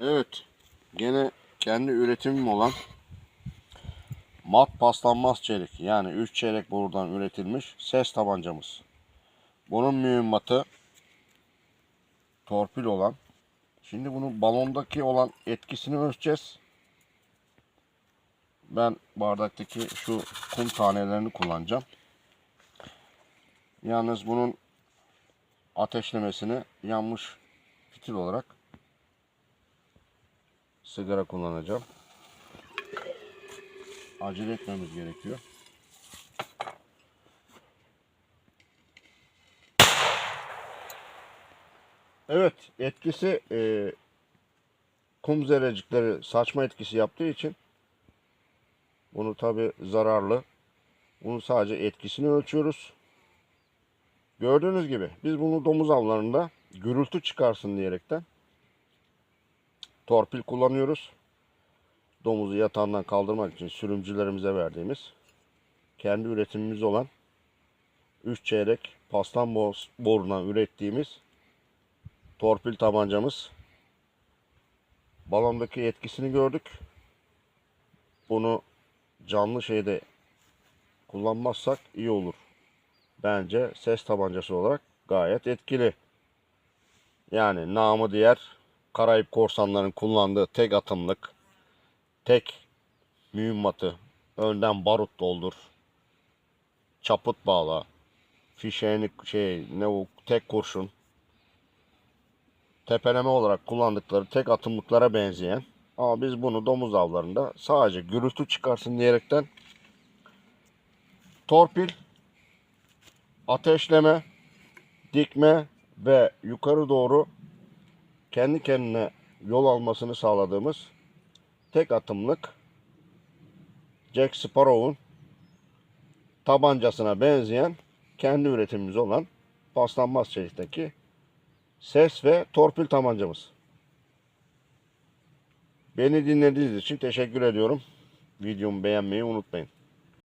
Evet. Gene kendi üretimim olan mat paslanmaz çelik yani 3 çeyrek borudan üretilmiş ses tabancamız. Bunun mühimmatı torpil olan. Şimdi bunu balondaki olan etkisini ölçeceğiz. Ben bardaktaki şu kum tanelerini kullanacağım. Yalnız bunun ateşlemesini yanmış fitil olarak sigara kullanacağım. Acele etmemiz gerekiyor. Evet, etkisi e, kum zerrecikleri saçma etkisi yaptığı için bunu tabi zararlı. Bunu sadece etkisini ölçüyoruz. Gördüğünüz gibi biz bunu domuz avlarında gürültü çıkarsın diyerekten torpil kullanıyoruz. Domuzu yatağından kaldırmak için sürümcülerimize verdiğimiz kendi üretimimiz olan 3 çeyrek paslan bo- borundan ürettiğimiz torpil tabancamız. Balondaki etkisini gördük. Bunu canlı şeyde kullanmazsak iyi olur. Bence ses tabancası olarak gayet etkili. Yani namı diğer Karayip korsanların kullandığı tek atımlık, tek mühimmatı, önden barut doldur, çaput bağla, fişeğini şey ne o tek kurşun, tepeleme olarak kullandıkları tek atımlıklara benzeyen ama biz bunu domuz avlarında sadece gürültü çıkarsın diyerekten torpil, ateşleme, dikme ve yukarı doğru kendi kendine yol almasını sağladığımız tek atımlık Jack Sparrow'un tabancasına benzeyen kendi üretimimiz olan paslanmaz çelikteki ses ve torpil tabancamız. Beni dinlediğiniz için teşekkür ediyorum. Videomu beğenmeyi unutmayın.